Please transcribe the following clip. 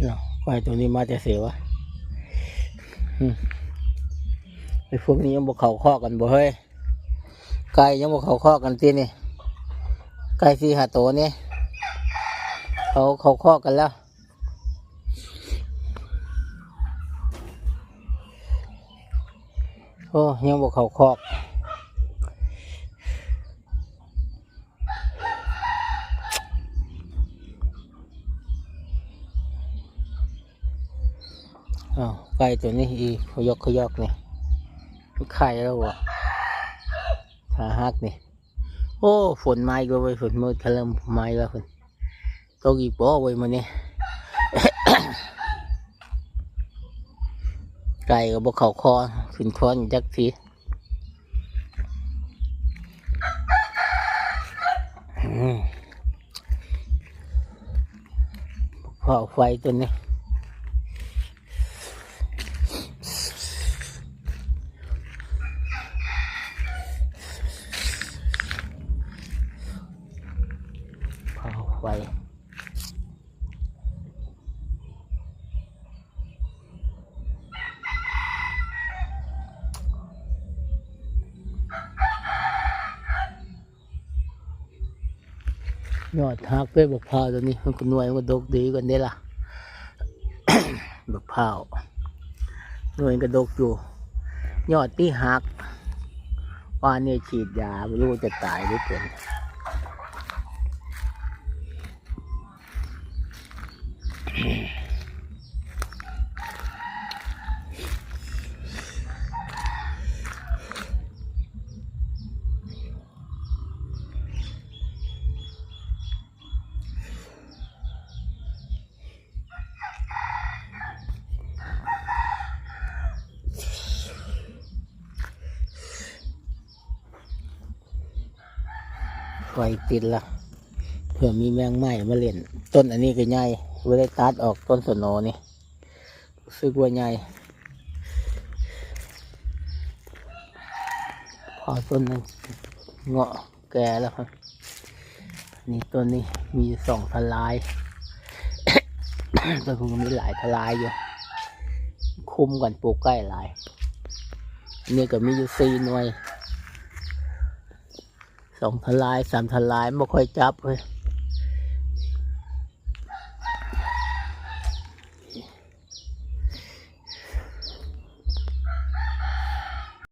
เนาะไก่ตัวนี้มาจะเสียวะอืมไอ้พวกนี้ยังบอกเขาข้อกันบ่เฮ้ยไก่ยังบอกเขาข้อกันตีนี่ไก่สี่หาตัวนี่เขาเขาข้อกันแล้วโอ้ยังบอกเขาคอก อ้าวไก่ตัวนี้อีเขายกเขายกนี่ไข่แล้ววะขาหักนี่ โอ้ฝนไมาอีก็ไปฝนมืดเริ่มมาอีกแล้วฝนตกอีกบ่ไว้มันนี่ไก่ก็บอกเขาคอขึ้นคอนจักทีอืมเผาไฟตัวนี้ ไฟยอดฮักด้วยบักพร้าวตัวนี้มันก็หน่วยมันก็ดกดีกันได้ล่ะ บักพร้าวหน่วยก็ดกอยู่ ยอดที่หักว่าเนี่ยฉีดยาไม่รู้จะตายหรือเปล่ ไฟติดละเผื่อมีแมงไหม้มาเล่น ต้นอันนี้ก็ใหญ่เวลาตัดออกต้นสโนนี่รู้สึกว่าใหญ่พอต้นนึงเงาะแก่แล้วครับ นี่ต้นนี้มีสองทลายต้นคงมีหลายทลายอยู่ คุมกันปลูกใกล้หลายอันนี่ก็มีอยู่สี่หน่วย สองทลายสามทลายไม่ค่อยจับเลย